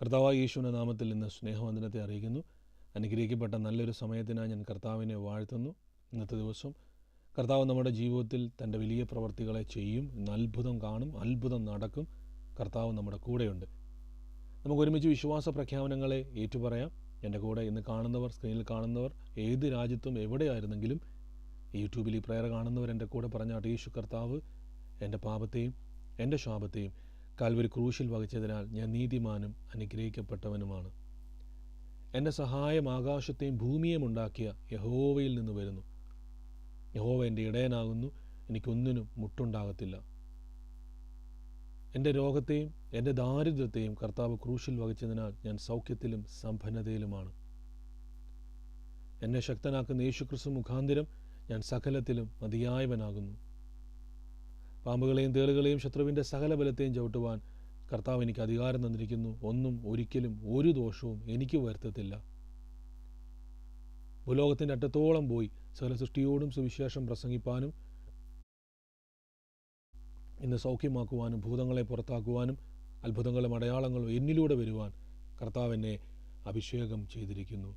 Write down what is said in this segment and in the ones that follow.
കർത്താവായ യേശുവിന്റെ നാമത്തിൽ ഇന്ന് സ്നേഹവന്ദനത്തെ അറിയിക്കുന്നു. അനുഗ്രഹിക്കപ്പെട്ട നല്ലൊരു സമയത്തിനായി ഞാൻ കർത്താവിനെ വാഴ്ത്തുന്നു. ഇന്നത്തെ ദിവസം കർത്താവ് നമ്മുടെ ജീവിതത്തിൽ തന്റെ വലിയ പ്രവർത്തികളെ ചെയ്യും. ഇന്ന് അത്ഭുതം കാണും അത്ഭുതം നടക്കും. കർത്താവ് നമ്മുടെ കൂടെയുണ്ട്. നമുക്ക് ഒരുമിച്ച് വിശ്വാസ പ്രഖ്യാപനങ്ങളെ ഏറ്റുപറയാം. എന്റെ കൂടെ ഇന്ന് കാണുന്നവർ സ്ക്രീനിൽ കാണുന്നവർ ഏത് രാജ്യത്തും എവിടെയായിരുന്നെങ്കിലും യൂട്യൂബിൽ ഈ പ്രയർ കാണുന്നവർ എന്റെ കൂടെ പറഞ്ഞാട്ട്. യേശു കർത്താവ് എന്റെ പാപത്തെയും എന്റെ ശാപത്തെയും കാൽവരി ക്രൂശിൽ വഹിച്ചതിനാൽ ഞാൻ നീതിമാനും അനുഗ്രഹിക്കപ്പെട്ടവനുമാണ്. എന്റെ സഹായം ആകാശത്തെയും ഭൂമിയെയും ഉണ്ടാക്കിയ യഹോവയിൽ നിന്ന് വരുന്നു. യഹോവ എന്റെ ഇടയനാകുന്നു എനിക്കൊന്നിനും മുട്ടുണ്ടാകത്തില്ല. എന്റെ രോഗത്തെയും എന്റെ ദാരിദ്ര്യത്തെയും കർത്താവ് ക്രൂശിൽ വഹിച്ചതിനാൽ ഞാൻ സൗഖ്യത്തിലും സമ്പന്നതയിലുമാണ്. എന്നെ ശക്തനാക്കുന്ന യേശുക്രിസ്തു മുഖാന്തിരം ഞാൻ സകലത്തിലും മതിയായവനാകുന്നു. പാമ്പുകളെയും തേളുകളെയും ശത്രുവിന്റെ സകല ബലത്തെയും ചവിട്ടുവാൻ കർത്താവ് എനിക്ക് അധികാരം തന്നിരിക്കുന്നു. ഒന്നും ഒരിക്കലും ഒരു ദോഷവും എനിക്ക് വരുത്തത്തില്ല. ഭൂലോകത്തിന്റെ അറ്റത്തോളം പോയി സകല സൃഷ്ടിയോടും സുവിശേഷം പ്രസംഗിപ്പാനും ഇന്ന് സൗഖ്യമാക്കുവാനും ഭൂതങ്ങളെ പുറത്താക്കുവാനും അത്ഭുതങ്ങളും അടയാളങ്ങളും എന്നിലൂടെ വരുവാൻ കർത്താവ് എന്നെ അഭിഷേകം ചെയ്തിരിക്കുന്നു.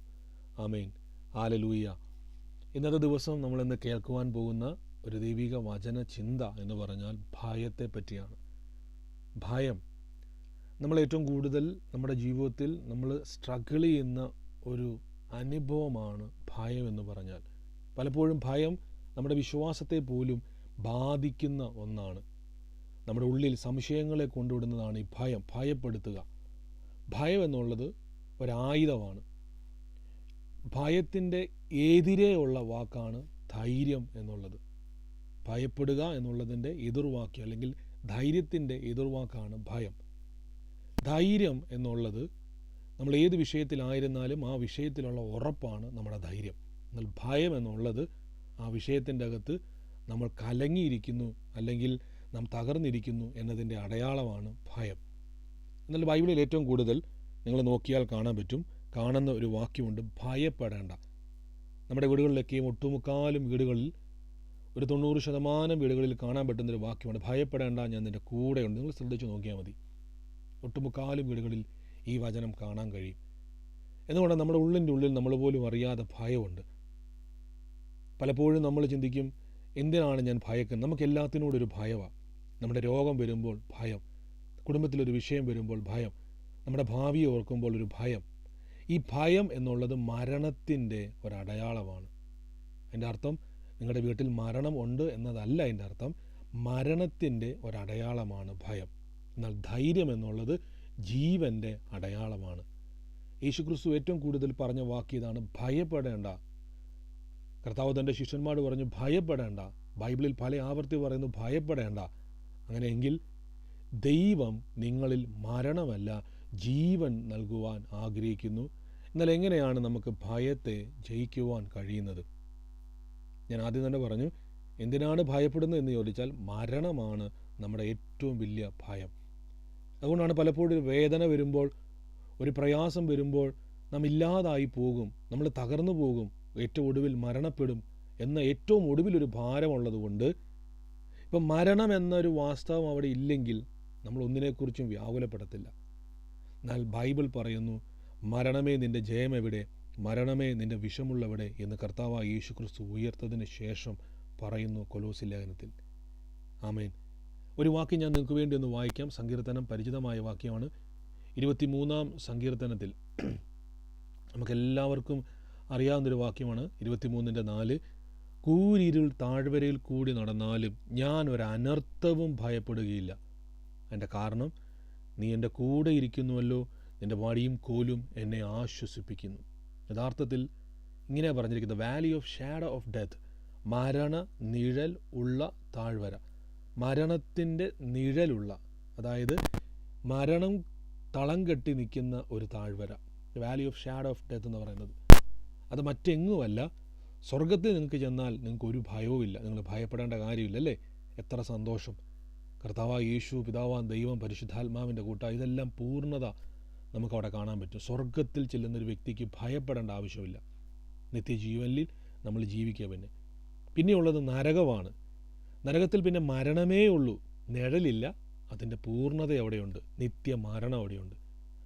ആമേൻ. ആലലൂയ ഇന്നത്തെ ദിവസം നമ്മളിന്ന് കേൾക്കുവാൻ പോകുന്ന ഒരു ദൈവിക വചന ചിന്ത എന്ന് പറഞ്ഞാൽ ഭയത്തെ പറ്റിയാണ്. ഭയം. നമ്മൾ ഏറ്റവും കൂടുതൽ നമ്മുടെ ജീവിതത്തിൽ നമ്മൾ സ്ട്രഗിൾ ചെയ്യുന്ന ഒരു അനുഭവമാണ് ഭയം എന്ന് പറഞ്ഞാൽ. പലപ്പോഴും ഭയം നമ്മുടെ വിശ്വാസത്തെ പോലും ബാധിക്കുന്ന ഒന്നാണ്. നമ്മുടെ ഉള്ളിൽ സംശയങ്ങളെ കൊണ്ടുവിടുന്നതാണ് ഈ ഭയം ഭയപ്പെടുത്തുക. ഭയം എന്നുള്ളത് ഒരായുധമാണ്. ഭയത്തിന്റെ എതിരെയുള്ള വാക്കാണ് ധൈര്യം എന്നുള്ളത്. ഭയപ്പെടുക എന്നുള്ളതിന്റെ എതിർവാക്ക് അല്ലെങ്കിൽ ധൈര്യത്തിന്റെ എതിർവാക്കാണ് ഭയം. ധൈര്യം എന്നുള്ളത് നമ്മൾ ഏത് വിഷയത്തിലായിരുന്നാലും ആ വിഷയത്തിലുള്ള ഉറപ്പാണ് നമ്മുടെ ധൈര്യം. എന്നാൽ ഭയം എന്നുള്ളത് ആ വിഷയത്തിന്റെ അകത്ത് നമ്മൾ കലങ്ങിയിരിക്കുന്നു അല്ലെങ്കിൽ നാം തകർന്നിരിക്കുന്നു എന്നതിന്റെ അടയാളമാണ് ഭയം. എന്നാൽ ബൈബിളിൽ ഏറ്റവും കൂടുതൽ നിങ്ങൾ നോക്കിയാൽ കാണാൻ പറ്റും കാണുന്ന ഒരു വാക്യമുണ്ട് ഭയപ്പെടേണ്ട. നമ്മുടെ വീടുകളിലൊക്കെയും ഒട്ടുമുക്കാലും വീടുകളിൽ ഒരു തൊണ്ണൂറ് ശതമാനം വീടുകളിൽ കാണാൻ പറ്റുന്നൊരു വാക്യമാണ്. ഭയപ്പെടേണ്ട ഞാൻ നിന്റെ കൂടെയുണ്ട്. നിങ്ങൾ ശ്രദ്ധിച്ച് നോക്കിയാൽ മതി. ഒട്ടുമുക്കാലും വീടുകളിൽ ഈ വചനം കാണാൻ കഴിയും. എന്നുകൊണ്ട് നമ്മുടെ ഉള്ളിന്റെ ഉള്ളിൽ നമ്മൾ പോലും അറിയാതെ ഭയമുണ്ട്? പലപ്പോഴും നമ്മൾ ചിന്തിക്കും എന്തിനാണ് ഞാൻ ഭയക്കുന്നത്? നമുക്ക് എല്ലാത്തിനോടും ഒരു ഭയമാണ് നമ്മുടെ രോഗം വരുമ്പോൾ ഭയം. കുടുംബത്തിലൊരു വിഷയം വരുമ്പോൾ ഭയം. നമ്മുടെ ഭാവിയെ ഓർക്കുമ്പോൾ ഒരു ഭയം. ഈ ഭയം എന്നുള്ളത് മരണത്തിന്റെ ഒരടയാളമാണ്. എന്റെ അർത്ഥം നിങ്ങളുടെ വീട്ടിൽ മരണം ഉണ്ട് എന്നതല്ല അതിന്റെ അർത്ഥം. മരണത്തിന്റെ ഒരടയാളമാണ് ഭയം. എന്നാൽ ധൈര്യം എന്നുള്ളത് ജീവന്റെ അടയാളമാണ്. യേശുക്രിസ്തു ഏറ്റവും കൂടുതൽ പറഞ്ഞ വാക്ക് ഇതാണ് ഭയപ്പെടേണ്ട. കർത്താവ് തന്റെ ശിഷ്യന്മാരോട് പറഞ്ഞു ഭയപ്പെടേണ്ട. ബൈബിളിൽ പല ആവർത്തി പറയുന്നു ഭയപ്പെടേണ്ട. അങ്ങനെയെങ്കിൽ ദൈവം നിങ്ങളിൽ മരണമല്ല ജീവൻ നൽകുവാൻ ആഗ്രഹിക്കുന്നു. എന്നാൽ എങ്ങനെയാണ് നമുക്ക് ഭയത്തെ ജയിക്കുവാൻ കഴിയുന്നത്? ഞാൻ ആദ്യം തന്നെ പറഞ്ഞു എന്തിനാണ് ഭയപ്പെടുന്നത് എന്ന് ചോദിച്ചാൽ മരണമാണ് നമ്മുടെ ഏറ്റവും വലിയ ഭയം. അതുകൊണ്ടാണ് പലപ്പോഴും ഒരു വേദന വരുമ്പോൾ ഒരു പ്രയാസം വരുമ്പോൾ നാം ഇല്ലാതായി പോകും നമ്മൾ തകർന്നു പോകും ഏറ്റവും ഒടുവിൽ മരണപ്പെടും എന്ന ഏറ്റവും ഒടുവിലൊരു ഭാരമുള്ളതുകൊണ്ട് ഇപ്പം മരണം എന്നൊരു വാസ്തവം അവിടെ ഇല്ലെങ്കിൽ നമ്മൾ ഒന്നിനെക്കുറിച്ചും വ്യാകുലപ്പെടത്തില്ല. എന്നാൽ ബൈബിൾ പറയുന്നു മരണമേ നിന്റെ ജയം എവിടെ? മരണമേ നിന്റെ വിഷമുള്ളവിടെ എന്ന് കർത്താവ് യേശുക്രിസ്തു ഉയർത്തതിന് ശേഷം പറയുന്നു കൊലോസി ലേഖനത്തിൽ. ആമേൻ. ഒരു വാക്യം ഞാൻ നിങ്ങൾക്ക് വേണ്ടി ഒന്ന് വായിക്കാം. സങ്കീർത്തനം പരിചിതമായ വാക്യമാണ്. ഇരുപത്തിമൂന്നാം സങ്കീർത്തനത്തിൽ നമുക്കെല്ലാവർക്കും അറിയാവുന്നൊരു വാക്യമാണ്. ഇരുപത്തിമൂന്നിന്റെ നാല് കൂരിരുൾ താഴ്വരയിൽ കൂടി നടന്നാലും ഞാൻ ഒരു അനർത്ഥവും ഭയപ്പെടുകയില്ല. എന്റെ കാരണം നീ എന്റെ കൂടെ ഇരിക്കുന്നുവല്ലോ നിന്റെ വടിയും കോലും എന്നെ ആശ്വസിപ്പിക്കുന്നു. യഥാർത്ഥത്തിൽ ഇങ്ങനെ പറഞ്ഞിരിക്കുന്നത് valley of shadow of death മരണ നിഴൽ ഉള്ള താഴ്വര മരണത്തിന്റെ നിഴലുള്ള അതായത് മരണം തളം കെട്ടി നിൽക്കുന്ന ഒരു താഴ്വര valley of shadow of death എന്ന് പറയുന്നത്. അത് മറ്റെങ്ങുമല്ല സ്വർഗത്തിൽ നിങ്ങൾക്ക് ചെന്നാൽ നിങ്ങൾക്ക് ഒരു ഭയവുമില്ല നിങ്ങൾ ഭയപ്പെടേണ്ട കാര്യമില്ല അല്ലേ? എത്ര സന്തോഷം. കർത്താവ് യേശു പിതാവാൻ ദൈവം പരിശുദ്ധാത്മാവിന്റെ കൂട്ട ഇതെല്ലാം പൂർണത നമുക്കവിടെ കാണാൻ പറ്റും. സ്വർഗത്തിൽ ചെല്ലുന്നൊരു വ്യക്തിക്ക് ഭയപ്പെടേണ്ട ആവശ്യമില്ല. നിത്യജീവനിൽ നമ്മൾ ജീവിക്കുക പിന്നെ. പിന്നെയുള്ളത് നരകമാണ്. നരകത്തിൽ പിന്നെ മരണമേ ഉള്ളൂ. നിഴലില്ല. അതിന്റെ പൂർണത അവിടെയുണ്ട്. നിത്യമരണം അവിടെയുണ്ട്.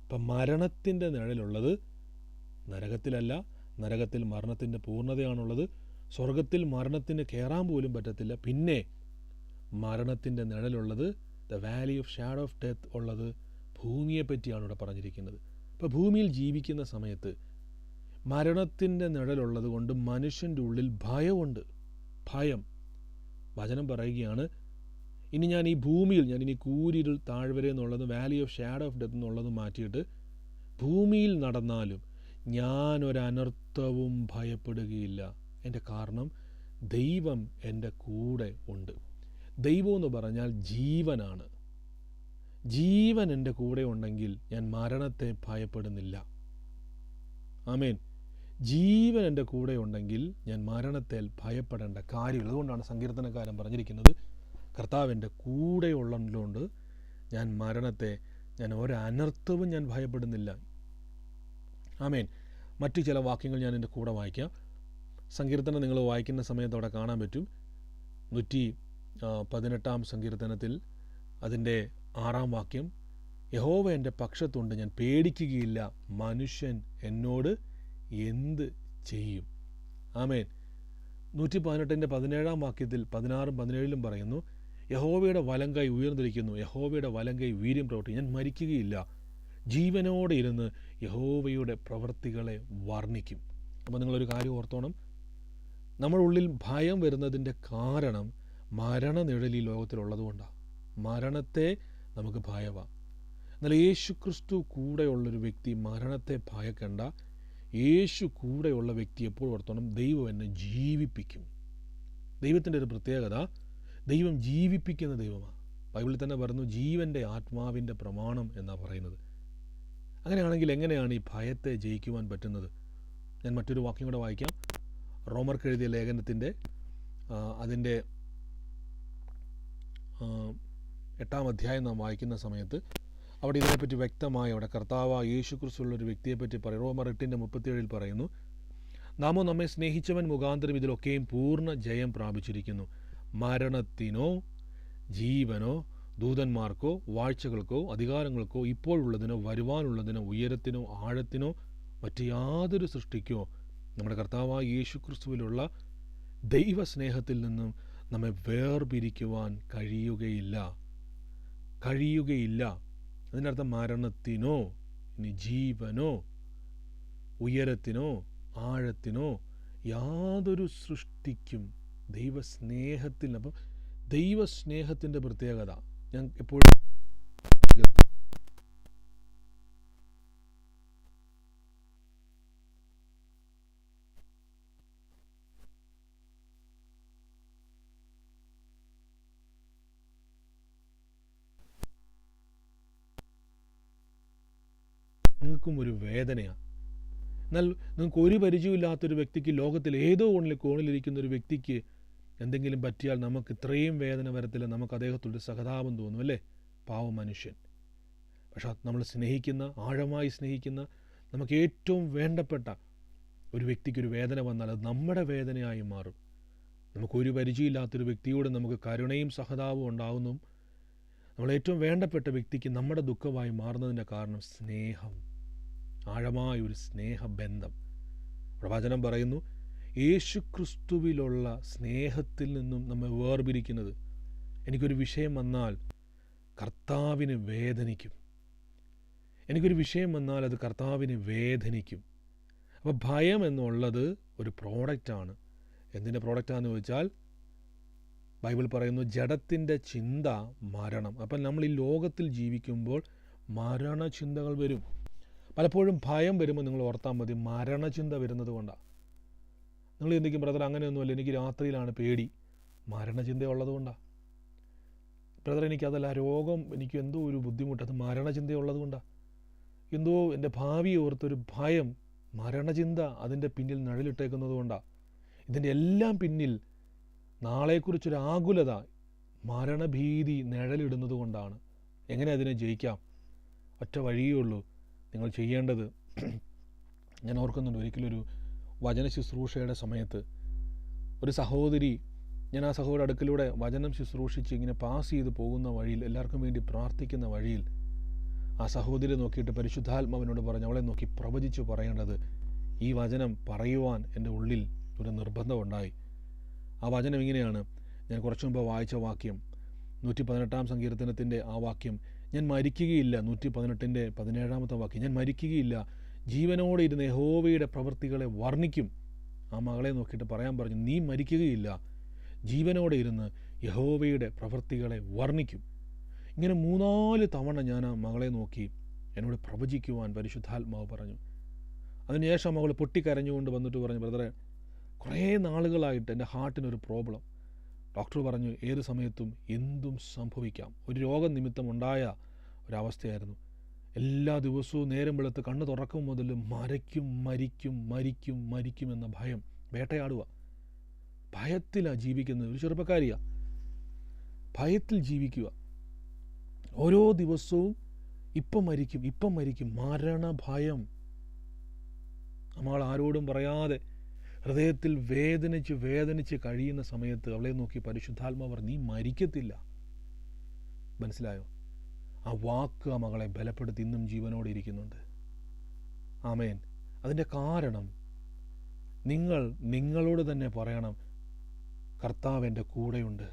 അപ്പം മരണത്തിന്റെ നിഴലുള്ളത് നരകത്തിലല്ല. നരകത്തിൽ മരണത്തിന്റെ പൂർണതയാണുള്ളത്. സ്വർഗത്തിൽ മരണത്തിന് കയറാൻ പോലും പറ്റത്തില്ല. പിന്നെ മരണത്തിന്റെ നിഴലുള്ളത് the valley of shadow of death ഉള്ളത് ഭൂമിയെ പറ്റിയാണ് ഇവിടെ പറഞ്ഞിരിക്കുന്നത്. ഇപ്പോൾ ഭൂമിയിൽ ജീവിക്കുന്ന സമയത്ത് മരണത്തിന്റെ നിഴലുള്ളത് കൊണ്ട് മനുഷ്യന്റെ ഉള്ളിൽ ഭയമുണ്ട്. ഭയം. വചനം പറയുകയാണ് ഇനി ഞാൻ ഈ ഭൂമിയിൽ ഞാൻ ഇനി കൂരിരുൾ താഴ്വര എന്നുള്ളത് valley of shadow of death എന്നുള്ളത് മാറ്റിയിട്ട് ഭൂമിയിൽ നടന്നാലും ഞാൻ ഒരനർത്ഥവും ഭയപ്പെടുകയില്ല. എന്റെ കാരണം ദൈവം എന്റെ കൂടെ ഉണ്ട്. ദൈവം എന്ന് പറഞ്ഞാൽ ജീവനാണ്. ജീവൻ എന്റെ കൂടെ ഉണ്ടെങ്കിൽ ഞാൻ മരണത്തെ ഭയപ്പെടുന്നില്ല. ആമേൻ. ജീവൻ എന്റെ കൂടെ ഉണ്ടെങ്കിൽ ഞാൻ മരണത്തെ ഭയപ്പെടേണ്ട കാര്യമില്ല. അതുകൊണ്ടാണ് സങ്കീർത്തനക്കാരൻ പറഞ്ഞിരിക്കുന്നത് കർത്താവ് എന്റെ കൂടെ ഉള്ളതുകൊണ്ട് ഞാൻ മരണത്തെ ഞാൻ ഒരനർത്ഥവും ഞാൻ ഭയപ്പെടുന്നില്ല. ആമേൻ. മറ്റു ചില വാക്യങ്ങൾ ഞാൻ എന്റെ കൂടെ വായിക്കാം. സങ്കീർത്തനം നിങ്ങൾ വായിക്കുന്ന സമയത്ത് അവിടെ കാണാൻ പറ്റും. നൂറ്റി പതിനെട്ടാം സങ്കീർത്തനത്തിൽ അതിന്റെ ആറാം വാക്യം യഹോവ എന്റെ പക്ഷത്തുണ്ട് ഞാൻ പേടിക്കുകയില്ല മനുഷ്യൻ എന്നോട് എന്ത് ചെയ്യും? ആമേൻ. നൂറ്റി പതിനെട്ടിന്റെ പതിനേഴാം വാക്യത്തിൽ പതിനാറും പതിനേഴിലും പറയുന്നു യഹോവയുടെ വലങ്കൈ ഉയർന്നിരിക്കുന്നു യഹോവയുടെ വലങ്കൈ വീര്യം പ്രവർത്തി ഞാൻ മരിക്കുകയില്ല. ജീവനോടെ ഇരുന്ന് യഹോവയുടെ പ്രവൃത്തികളെ വർണിക്കും. അപ്പോൾ നിങ്ങളൊരു കാര്യം ഓർത്തോണം നമ്മുടെ ഉള്ളിൽ ഭയം വരുന്നതിന്റെ കാരണം മരണനിഴലി ലോകത്തിലുള്ളതുകൊണ്ടാണ് മരണത്തെ നമുക്ക് ഭയമാണ് എന്നാൽ യേശു ക്രിസ്തു കൂടെയുള്ളൊരു വ്യക്തി മരണത്തെ ഭയക്കണ്ട. യേശു കൂടെയുള്ള വ്യക്തി എപ്പോഴും ഓർത്തോണം ദൈവം എന്നെ ജീവിപ്പിക്കും. ദൈവത്തിന്റെ ഒരു പ്രത്യേകത ദൈവം ജീവിപ്പിക്കുന്ന ദൈവമാണ് ബൈബിളിൽ തന്നെ പറയുന്നു ജീവന്റെ ആത്മാവിന്റെ പ്രമാണം എന്നാണ് പറയുന്നത്. അങ്ങനെയാണെങ്കിൽ എങ്ങനെയാണ് ഈ ഭയത്തെ ജയിക്കുവാൻ പറ്റുന്നത്? ഞാൻ മറ്റൊരു വാക്യം കൂടെ വായിക്കാം. റോമർക്ക് എഴുതിയ ലേഖനത്തിന്റെ അതിന്റെ എട്ടാം അധ്യായം നാം വായിക്കുന്ന സമയത്ത് അവിടെ ഇതിനെപ്പറ്റി വ്യക്തമായി അവിടെ കർത്താവ് യേശു ഒരു വ്യക്തിയെപ്പറ്റി പറയും റോമർ എട്ടിന്റെ മുപ്പത്തിയേഴിൽ പറയുന്നു നാമോ നമ്മെ സ്നേഹിച്ചവൻ മുഖാന്തരം ഇതിലൊക്കെയും പൂർണ ജയം പ്രാപിച്ചിരിക്കുന്നു. മരണത്തിനോ ജീവനോ ദൂതന്മാർക്കോ വാഴ്ചകൾക്കോ അധികാരങ്ങൾക്കോ ഇപ്പോഴുള്ളതിനോ വരുവാനുള്ളതിനോ ഉയരത്തിനോ ആഴത്തിനോ മറ്റ് യാതൊരു സൃഷ്ടിക്കോ നമ്മുടെ കർത്താവായ യേശു ക്രിസ്തുവിലുള്ള ദൈവസ്നേഹത്തിൽ നിന്നും നമ്മെ വേർപിരിക്കുവാൻ കഴിയുകയില്ല. കഴിയുകയില്ല. അതിനർത്ഥം മരണത്തിനോ ഇനി ജീവനോ ഉയരത്തിനോ ആഴത്തിനോ യാതൊരു സൃഷ്ടിക്കും ദൈവസ്നേഹത്തിൽ. അപ്പം ദൈവസ്നേഹത്തിന്റെ പ്രത്യേകത. ഞാൻ എപ്പോഴും നിങ്ങൾക്കും ഒരു വേദനയാണ് എന്നാൽ നിങ്ങൾക്ക് ഒരു പരിചയമില്ലാത്തൊരു വ്യക്തിക്ക് ലോകത്തിൽ ഏതോ കോണിൽ കോണിലിരിക്കുന്ന ഒരു വ്യക്തിക്ക് എന്തെങ്കിലും പറ്റിയാൽ നമുക്ക് ഇത്രയും വേദന വരത്തില്ല. നമുക്ക് അദ്ദേഹത്തോട് സഹതാപം തോന്നും അല്ലേ? പാവം മനുഷ്യൻ. പക്ഷെ നമ്മൾ സ്നേഹിക്കുന്ന ആഴമായി സ്നേഹിക്കുന്ന നമുക്ക് ഏറ്റവും വേണ്ടപ്പെട്ട ഒരു വ്യക്തിക്കൊരു വേദന വന്നാൽ അത് നമ്മുടെ വേദനയായി മാറും. നമുക്കൊരു പരിചയമില്ലാത്തൊരു വ്യക്തിയോട് നമുക്ക് കരുണയും സഹതാപവും ഉണ്ടാകുന്നു നമ്മൾ ഏറ്റവും വേണ്ടപ്പെട്ട വ്യക്തിക്ക് നമ്മുടെ ദുഃഖമായി മാറുന്നതിന്റെ കാരണം സ്നേഹം. ആഴമായ ഒരു സ്നേഹബന്ധം. പ്രവചനം പറയുന്നു യേശു ക്രിസ്തുവിലുള്ള സ്നേഹത്തിൽ നിന്നും നമ്മെ വേർപിരിക്കുന്നത്. എനിക്കൊരു വിഷയം വന്നാൽ കർത്താവിന് വേദനിക്കും. എനിക്കൊരു വിഷയം വന്നാൽ അത് കർത്താവിന് വേദനിക്കും. അപ്പോൾ ഭയം എന്നുള്ളത് ഒരു പ്രോഡക്റ്റാണ് എന്തിന്റെ പ്രോഡക്റ്റാണെന്ന് ചോദിച്ചാൽ ബൈബിൾ പറയുന്നു ജഡത്തിന്റെ ചിന്ത മരണം. അപ്പം നമ്മൾ ഈ ലോകത്തിൽ ജീവിക്കുമ്പോൾ മരണ ചിന്തകൾ വരും. പലപ്പോഴും ഭയം വരുമ്പോൾ നിങ്ങൾ ഓർത്താൽ മതി മരണചിന്ത വരുന്നത് കൊണ്ടാണ്. നിങ്ങൾ ചിന്തിക്കും ബ്രദർ അങ്ങനെയൊന്നുമല്ല എനിക്ക് രാത്രിയിലാണ് പേടി. മരണചിന്ത ഉള്ളത് കൊണ്ടാണ്. ബ്രദർ എനിക്കതല്ല രോഗം എനിക്ക് എന്തോ ഒരു ബുദ്ധിമുട്ട് അത് മരണചിന്ത ഉള്ളത് കൊണ്ടാണ്. എന്തോ എന്റെ ഭാവിയെ ഓർത്തൊരു ഭയം മരണചിന്ത അതിന്റെ പിന്നിൽ നിഴലിട്ടേക്കുന്നത് കൊണ്ടാണ്. ഇതിന്റെ എല്ലാം പിന്നിൽ നാളെക്കുറിച്ചൊരു ആകുലത മരണഭീതി നിഴലിടുന്നത് കൊണ്ടാണ്. എങ്ങനെ അതിനെ ജയിക്കാം? ഒറ്റ വഴിയേ ഉള്ളൂ. നിങ്ങൾ ചെയ്യേണ്ടത്. ഞാൻ ഓർക്കുന്നുണ്ട് ഒരിക്കലൊരു വചന ശുശ്രൂഷയുടെ സമയത്ത് ഒരു സഹോദരി ഞാൻ ആ സഹോദര അടുക്കിലൂടെ വചനം ശുശ്രൂഷിച്ച് ഇങ്ങനെ പാസ് ചെയ്ത് പോകുന്ന വഴിയിൽ എല്ലാവർക്കും വേണ്ടി പ്രാർത്ഥിക്കുന്ന വഴിയിൽ ആ സഹോദരി നോക്കിയിട്ട് പരിശുദ്ധാത്മാവിനോട് പറഞ്ഞു അവളെ നോക്കി പ്രവചിച്ചു പറയേണ്ടത് ഈ വചനം പറയുവാൻ എന്റെ ഉള്ളിൽ ഒരു നിർബന്ധമുണ്ടായി. ആ വചനം ഇങ്ങനെയാണ്. ഞാൻ കുറച്ചു മുമ്പ് വായിച്ച വാക്യം നൂറ്റി പതിനെട്ടാം സങ്കീർത്തനത്തിന്റെ ആ വാക്യം ഞാൻ മരിക്കുകയില്ല. നൂറ്റി പതിനെട്ടിന്റെ പതിനേഴാമത്തെ വാക്യം. ഞാൻ മരിക്കുകയില്ല. ജീവനോടെ ഇരുന്ന് യഹോവയുടെ പ്രവൃത്തികളെ വർണിക്കും. ആ മകളെ നോക്കിയിട്ട് പറയാൻ പറഞ്ഞു നീ മരിക്കുകയില്ല. ജീവനോടെ ഇരുന്ന് യഹോവയുടെ പ്രവൃത്തികളെ വർണിക്കും. ഇങ്ങനെ മൂന്നാൽ തവണ ഞാൻ ആ മകളെ നോക്കി എന്നോട് പ്രവചിക്കുവാൻ പരിശുദ്ധാത്മാവ് പറഞ്ഞു. അതിനുശേഷം മകൾ പൊട്ടിക്കരഞ്ഞുകൊണ്ട് വന്നിട്ട് പറഞ്ഞു ബ്രദറെ കുറേ നാളുകളായിട്ട് എന്റെ ഹാർട്ടിനൊരു പ്രോബ്ലം. ഡോക്ടർ പറഞ്ഞു ഏത് സമയത്തും എന്തും സംഭവിക്കാം. ഒരു രോഗം നിമിത്തം ഉണ്ടായ ഒരവസ്ഥയായിരുന്നു. എല്ലാ ദിവസവും നേരം വെളുത്ത് കണ്ണ് തുറക്കും മുതൽ മരയ്ക്കും മരിക്കും മരിക്കും മരിക്കും എന്ന ഭയം വേട്ടയാടുക. ഭയത്തിലാണ് ജീവിക്കുന്നത്. ഒരു ചെറുപ്പക്കാരിയാണ് ഭയത്തിൽ ജീവിക്കുക. ഓരോ ദിവസവും ഇപ്പം മരിക്കും ഇപ്പം മരിക്കും. മരണഭയം. നമ്മൾ ആരോടും പറയാതെ ഹൃദയത്തിൽ വേദനിച്ച് വേദനിച്ച് കഴിയുന്ന സമയത്ത് അവളെ നോക്കി പരിശുദ്ധാത്മാവർ നീ മരിക്കത്തില്ല. മനസ്സിലായോ? ആ വാക്ക് ആ മകളെ ബലപ്പെടുത്തി ഇന്നും ജീവനോടെ ഇരിക്കുന്നുണ്ട്. ആമേൻ. അതിന്റെ കാരണം നിങ്ങൾ നിങ്ങളോട് തന്നെ പറയണം. കർത്താവ് എന്റെ കൂടെയുണ്ട്.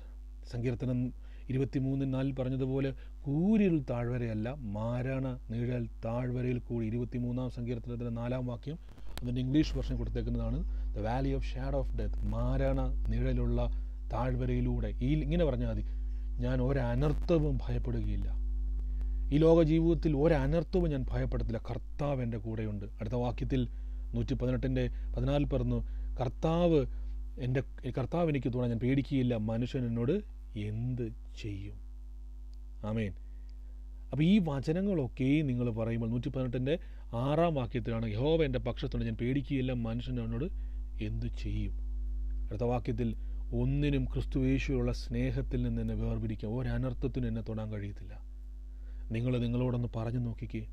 സങ്കീർത്തനം ഇരുപത്തിമൂന്നിൽ നാലിൽ പറഞ്ഞതുപോലെ കൂരിൽ താഴ്വരയല്ല മാരണ നീഴൽ താഴ്വരയിൽ കൂടി. ഇരുപത്തിമൂന്നാം സങ്കീർത്തനത്തിന്റെ നാലാം വാക്യം അതിന്റെ English version കൊടുത്തേക്കുന്നതാണ്. The valley of shadow of death മാരണ നിഴലുള്ള താഴ്വരയിലൂടെ. ഈ ഇങ്ങനെ പറഞ്ഞാൽ മതി. ഞാൻ ഒരനർത്ഥവും ഭയപ്പെടുകയില്ല. ഈ ലോക ജീവിതത്തിൽ ഒരനർത്ഥവും ഞാൻ ഭയപ്പെടത്തില്ല. കർത്താവ് എന്റെ കൂടെയുണ്ട്. അടുത്ത വാക്യത്തിൽ നൂറ്റി പതിനെട്ടിന്റെ പതിനാലിൽ പറഞ്ഞു കർത്താവ് എന്റെ കർത്താവ് എനിക്ക് തോന്നാൻ ഞാൻ പേടിക്കുകയില്ല. മനുഷ്യൻ എന്നോട് എന്ത് ചെയ്യും? ആമേൻ. അപ്പോൾ ഈ വചനങ്ങളൊക്കെയും നിങ്ങൾ പറയുമ്പോൾ നൂറ്റി പതിനെട്ടിന്റെ ആറാം വാക്യത്തിലാണ് യഹോവ എന്റെ പക്ഷത്തുണ്ട്. ഞാൻ പേടിക്കുകയില്ല മനുഷ്യൻ എന്നോട് എന്തു ചെയ്യും? അടുത്ത വാക്യത്തിൽ ഒന്നിനും ക്രിസ്തുവേശുവിലുള്ള സ്നേഹത്തിൽ നിന്ന് എന്നെ വേർപിരിക്കാം ഒരനർത്ഥത്തിനും എന്നെ തൊടാൻ കഴിയത്തില്ല. നിങ്ങൾ നിങ്ങളോടൊന്ന് പറഞ്ഞു നോക്കിക്കേ.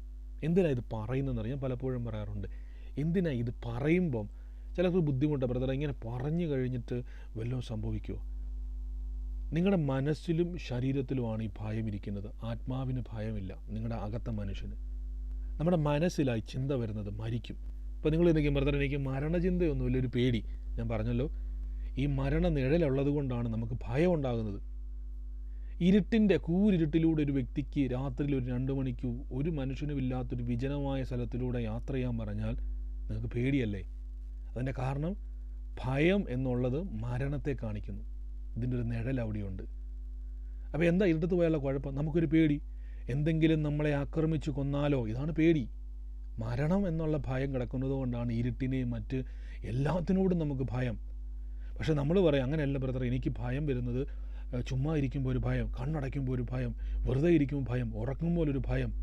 എന്തിനാ ഇത് പറയുന്നതെന്ന് ഞാൻ പലപ്പോഴും പറയാറുണ്ട് എന്തിനാ ഇത് പറയുമ്പം ചിലർക്ക് ബുദ്ധിമുട്ടാണ് ബ്രദർ ഇങ്ങനെ പറഞ്ഞു കഴിഞ്ഞിട്ട് വല്ലതും സംഭവിക്കുമോ നിങ്ങളുടെ മനസ്സിലും ശരീരത്തിലുമാണ് ഈ ഭയം ഇരിക്കുന്നത്. ആത്മാവിന് ഭയമില്ല. നിങ്ങളുടെ അകത്ത മനുഷ്യന്. നമ്മുടെ മനസ്സിലായി ചിന്ത വരുന്നത് മരിക്കും. ഇപ്പോൾ നിങ്ങൾ എന്തെങ്കിലും ബ്രദർ എനിക്ക് മരണചിന്തയൊന്നുമില്ല ഒരു പേടി. ഞാൻ പറഞ്ഞല്ലോ ഈ മരണ നിഴലുള്ളത് കൊണ്ടാണ് നമുക്ക് ഭയം ഉണ്ടാകുന്നത് ഇരുട്ടിന്റെ കൂരിരുട്ടിലൂടെ ഒരു വ്യക്തിക്ക് രാത്രിയിൽ ഒരു രണ്ട് മണിക്ക് ഒരു മനുഷ്യനും ഇല്ലാത്തൊരു വിജനമായ സ്ഥലത്തിലൂടെ യാത്ര ചെയ്യാൻ പറഞ്ഞാൽ നിങ്ങൾക്ക് പേടിയല്ലേ? അതിന്റെ കാരണം ഭയം എന്നുള്ളത് മരണത്തെ കാണിക്കുന്നു. ഇതിന്റെ ഒരു നിഴൽ അവിടെയുണ്ട് അപ്പോൾ എന്താ ഇരുട്ടത്ത് പോയാലുള്ള കുഴപ്പം? നമുക്കൊരു പേടി. എന്തെങ്കിലും നമ്മളെ ആക്രമിച്ചു കൊന്നാലോ? ഇതാണ് പേടി. മരണം എന്നുള്ള ഭയം കിടക്കുന്നത് കൊണ്ടാണ് ഇരുട്ടിനെയും മറ്റ് എല്ലാത്തിനോടും നമുക്ക് ഭയം. പക്ഷെ നമ്മൾ പറയാം അങ്ങനെയല്ല ബ്രദർ എനിക്ക് ഭയം വരുന്നത് ചുമ്മാ ഇരിക്കുമ്പോൾ ഒരു ഭയം കണ്ണടയ്ക്കുമ്പോൾ ഒരു ഭയം വെറുതെ ഇരിക്കുമ്പോൾ ഭയം ഉറങ്ങുമ്പോൾ ഒരു ഭയം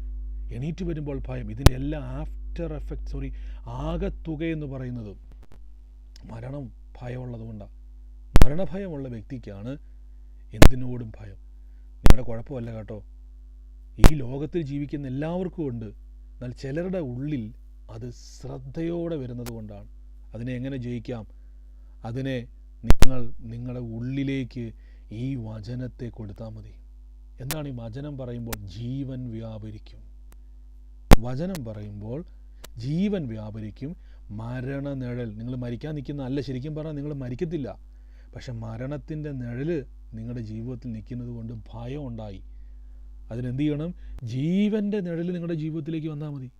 എണീറ്റ് വരുമ്പോൾ ഭയം ഇതിന്റെ എല്ലാ ആഫ്റ്റർ എഫക്റ്റ് സോറി ആകത്തുക എന്ന് പറയുന്നത് മരണം ഭയമുള്ളതുകൊണ്ടാണ് മരണഭയമുള്ള വ്യക്തിക്കാണ് എന്തിനോടും ഭയം. നിങ്ങളുടെ കുഴപ്പമല്ല കേട്ടോ. ഈ ലോകത്തിൽ ജീവിക്കുന്ന എല്ലാവർക്കും ഉണ്ട്. എന്നാൽ ചിലരുടെ ഉള്ളിൽ അത് ശ്രദ്ധയോടെ വരുന്നത് കൊണ്ടാണ്. അതിനെ എങ്ങനെ ജയിക്കാം? അതിനെ നിങ്ങൾ നിങ്ങളുടെ ഉള്ളിലേക്ക് ഈ വചനത്തെ കൊടുത്താൽ മതി. എന്താണ് ഈ വചനം പറയുമ്പോൾ ജീവൻ വ്യാപരിക്കും? വചനം പറയുമ്പോൾ ജീവൻ വ്യാപരിക്കും. മരണ നിഴൽ നിങ്ങൾ മരിക്കാൻ നിൽക്കുന്ന അല്ല ശരിക്കും പറഞ്ഞാൽ നിങ്ങൾ മരിക്കത്തില്ല. പക്ഷെ മരണത്തിന്റെ നിഴൽ നിങ്ങളുടെ ജീവിതത്തിൽ നിൽക്കുന്നത് കൊണ്ട് ഭയം ഉണ്ടായി. അതിനെന്ത് ചെയ്യണം? ജീവന്റെ നിഴൽ നിങ്ങളുടെ ജീവിതത്തിലേക്ക് വന്നാൽ മതി.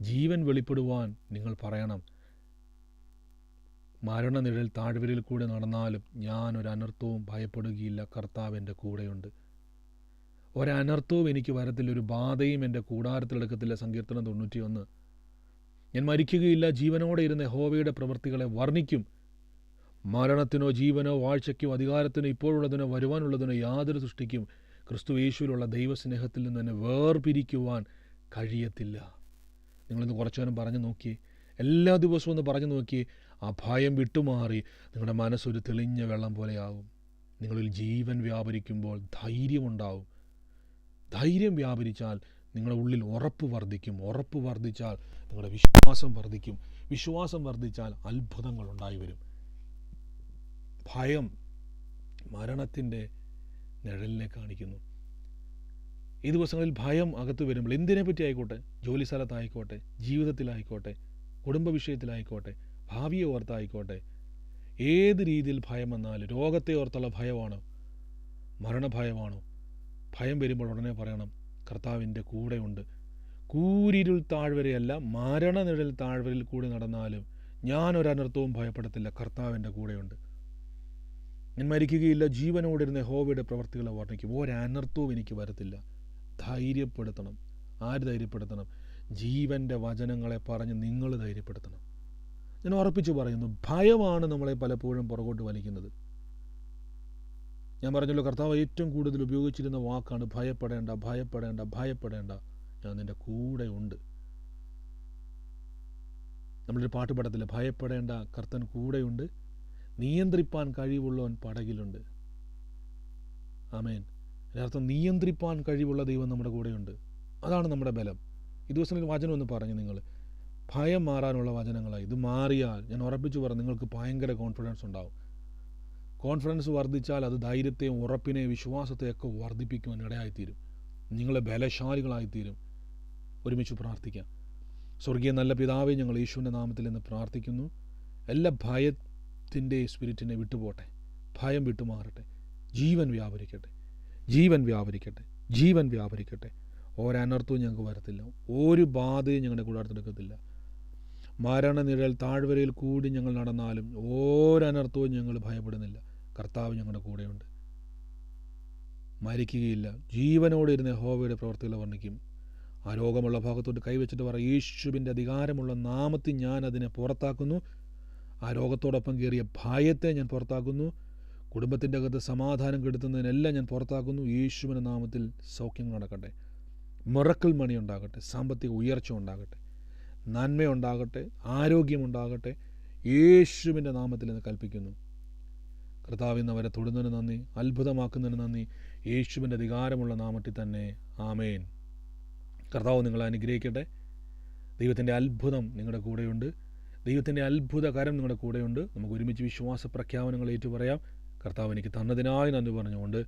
ജീവൻ വെളിപ്പെടുവാൻ നിങ്ങൾ പറയണം. മരണനിഴൽ താഴ്വരയിൽ കൂടെ നടന്നാലും ഞാൻ ഒരു അനർത്ഥവും ഭയപ്പെടുകയില്ല. കർത്താവ് എന്റെ കൂടെയുണ്ട്. ഒരനർത്ഥവും എനിക്ക് വരത്തില്ല. ഒരു ബാധയും എന്റെ കൂടാരത്തിലെടുക്കത്തില്ല. സങ്കീർത്തനം തൊണ്ണൂറ്റി ഒന്ന് ഞാൻ മരിക്കുകയില്ല. ജീവനോടെ ഇരുന്ന ഹോവയുടെ പ്രവൃത്തികളെ വർണിക്കും. മരണത്തിനോ ജീവനോ വാഴ്ചയ്ക്കോ അധികാരത്തിനോ ഇപ്പോഴുള്ളതിനോ വരുവാനുള്ളതിനോ യാതൊരു സൃഷ്ടിക്കും. ക്രിസ്തു യേശുവിലുള്ള ദൈവസ്നേഹത്തിൽ നിന്ന് തന്നെ വേർപിരിക്കുവാൻ കഴിയത്തില്ല. നിങ്ങളിന്ന് കുറച്ചു നേരം പറഞ്ഞു നോക്കി. എല്ലാ ദിവസവും ഒന്ന് പറഞ്ഞു നോക്കി. ആ ഭയം വിട്ടുമാറി നിങ്ങളുടെ മനസ്സൊരു തെളിഞ്ഞ വെള്ളം പോലെയാവും. നിങ്ങളിൽ ജീവൻ വ്യാപരിക്കുമ്പോൾ ധൈര്യമുണ്ടാവും. ധൈര്യം വ്യാപരിച്ചാൽ നിങ്ങളുടെ ഉള്ളിൽ ഉറപ്പ് വർദ്ധിക്കും. ഉറപ്പ് വർദ്ധിച്ചാൽ നിങ്ങളുടെ വിശ്വാസം വർദ്ധിക്കും. വിശ്വാസം വർദ്ധിച്ചാൽ അത്ഭുതങ്ങൾ ഉണ്ടായി വരും. ഭയം മരണത്തിന്റെ നിഴലിനെ കാണിക്കുന്നു. ഈ ദിവസങ്ങളിൽ ഭയം അകത്തു വരുമ്പോൾ എന്തിനെ പറ്റി ആയിക്കോട്ടെ? ജോലി സ്ഥലത്തായിക്കോട്ടെ ജീവിതത്തിലായിക്കോട്ടെ കുടുംബ വിഷയത്തിലായിക്കോട്ടെ ഭാവിയെ ഓർത്തായിക്കോട്ടെ ഏത് രീതിയിൽ ഭയം വന്നാലും രോഗത്തെ ഓർത്തുള്ള ഭയമാണോ? മരണഭയമാണോ? ഭയം വരുമ്പോൾ ഉടനെ പറയണം കർത്താവിന്റെ കൂടെയുണ്ട്. കൂരിരുൾ താഴ്വരയല്ല മരണനിഴൽ താഴ്വരയിൽ കൂടി നടന്നാലും ഞാനൊരനർത്ഥവും ഭയപ്പെടത്തില്ല. കർത്താവിന്റെ കൂടെയുണ്ട്. ഞാൻ മരിക്കുകയില്ല. ജീവനോടിരുന്ന ഹോവയുടെ പ്രവർത്തികളെ വർണിക്കും. ഒരനർത്ഥവും എനിക്ക് വരത്തില്ല. ധൈര്യപ്പെടുത്തണം. ആര് ധൈര്യപ്പെടുത്തണം? ജീവന്റെ വചനങ്ങളെ പറഞ്ഞ് നിങ്ങൾ ധൈര്യപ്പെടുത്തണം. ഞാൻ ഉറപ്പിച്ചു പറയുന്നു ഭയമാണ് നമ്മളെ പലപ്പോഴും പുറകോട്ട് വലിക്കുന്നത്. ഞാൻ പറഞ്ഞല്ലോ കർത്താവ് ഏറ്റവും കൂടുതൽ ഉപയോഗിച്ചിരുന്ന വാക്കാണ് ഭയപ്പെടേണ്ട ഭയപ്പെടേണ്ട ഭയപ്പെടേണ്ട. ഞാൻ നിന്റെ കൂടെ ഉണ്ട് നമ്മളൊരു പാട്ട് പാടത്തില്ല ഭയപ്പെടേണ്ട കർത്തൻ കൂടെയുണ്ട്. നിയന്ത്രിപ്പാൻ കഴിവുള്ളവൻ പടകിലുണ്ട്. ആമേൻ. അതിനർത്ഥം നിയന്ത്രിപ്പാൻ കഴിവുള്ള ദൈവം നമ്മുടെ കൂടെയുണ്ട്. അതാണ് നമ്മുടെ ബലം. ഈ ദിവസം ഒരു വചനം ഒന്ന് പറഞ്ഞു നിങ്ങൾ. ഭയം മാറാനുള്ള വചനങ്ങളായി. ഇത് മാറിയാൽ ഞാൻ ഉറപ്പിച്ചു പറഞ്ഞു നിങ്ങൾക്ക് ഭയങ്കര കോൺഫിഡൻസ് ഉണ്ടാവും. കോൺഫിഡൻസ് വർദ്ധിച്ചാൽ അത് ധൈര്യത്തെയും ഉറപ്പിനെയും വിശ്വാസത്തെയൊക്കെ വർദ്ധിപ്പിക്കുവാൻ ഇടയായിത്തീരും. നിങ്ങളെ ബലശാലികളായിത്തീരും. ഒരുമിച്ച് പ്രാർത്ഥിക്കാം. സ്വർഗീയ നല്ല പിതാവേ ഞങ്ങൾ യേശുവിന്റെ നാമത്തിൽ നിന്ന് പ്രാർത്ഥിക്കുന്നു. എല്ലാ ഭയത്തിന്റെ സ്പിരിറ്റിനെ വിട്ടുപോട്ടെ. ഭയം വിട്ടുമാറട്ടെ. ജീവൻ വ്യാപരിക്കട്ടെ. ജീവൻ വ്യാപരിക്കട്ടെ. ജീവൻ വ്യാപരിക്കട്ടെ. ഒരനർത്ഥവും ഞങ്ങൾക്ക് വരത്തില്ല. ഒരു ബാധയും ഞങ്ങളുടെ കൂടാരത്തെടുക്കത്തില്ല മരണനിഴൽ താഴ്വരയിൽ കൂടി ഞങ്ങൾ നടന്നാലും ഒരനർത്ഥവും ഞങ്ങൾ ഭയപ്പെടുന്നില്ല. കർത്താവ് ഞങ്ങളുടെ കൂടെയുണ്ട്. മരിക്കുകയില്ല. ജീവനോടെ ഇരുന്ന ഹോവയുടെ പ്രവർത്തികളെ വർണിക്കും. ആ രോഗമുള്ള ഭാഗത്തോട്ട് കൈവച്ചിട്ട് പറ യേശുവിന്റെ അധികാരമുള്ള നാമത്തിൽ ഞാൻ അതിനെ പുറത്താക്കുന്നു. ആ രോഗത്തോടൊപ്പം കയറിയ ഭയത്തെ ഞാൻ പുറത്താക്കുന്നു. കുടുംബത്തിന്റെ അകത്ത് സമാധാനം കെടുത്തുന്നതിനെല്ലാം ഞാൻ പുറത്താക്കുന്നു. യേശുവിന്റെ നാമത്തിൽ സൗഖ്യങ്ങൾ നടക്കട്ടെ. മുറക്കൽ മണി ഉണ്ടാകട്ടെ. സാമ്പത്തിക ഉയർച്ച ഉണ്ടാകട്ടെ. നന്മയുണ്ടാകട്ടെ. ആരോഗ്യമുണ്ടാകട്ടെ യേശുവിന്റെ നാമത്തിൽ എന്ന് കൽപ്പിക്കുന്നു. കർത്താവ് അവരെ തൊടുന്നതിന് നന്ദി. അത്ഭുതമാക്കുന്നതിന് നന്ദി. യേശുവിന്റെ അധികാരമുള്ള നാമത്തിൽ തന്നെ. ആമേൻ. കർത്താവ് നിങ്ങളെ അനുഗ്രഹിക്കട്ടെ. ദൈവത്തിന്റെ അത്ഭുതം നിങ്ങളുടെ കൂടെയുണ്ട്. ദൈവത്തിന്റെ അത്ഭുതകരം നിങ്ങളുടെ കൂടെയുണ്ട്. നമുക്ക് ഒരുമിച്ച് വിശ്വാസ പ്രഖ്യാപനങ്ങൾ ഏറ്റു പറയാം. കർത്താവ് എനിക്ക് തന്നതിനായി നന്ദി പറഞ്ഞുകൊണ്ട്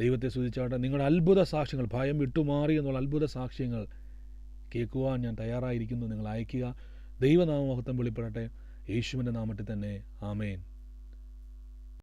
ദൈവത്തെ സ്തുതിച്ചാട്ടെ. നിങ്ങളുടെ അത്ഭുത സാക്ഷ്യങ്ങൾ ഭയം വിട്ടുമാറി എന്നുള്ള അത്ഭുത സാക്ഷ്യങ്ങൾ കേൾക്കുവാൻ ഞാൻ തയ്യാറായിരിക്കുന്നു. നിങ്ങൾ അയക്കുക ദൈവനാമഹത്വം വെളിപ്പെടട്ടെ. യേശുവിന്റെ നാമത്തിൽ തന്നെ. ആമേൻ.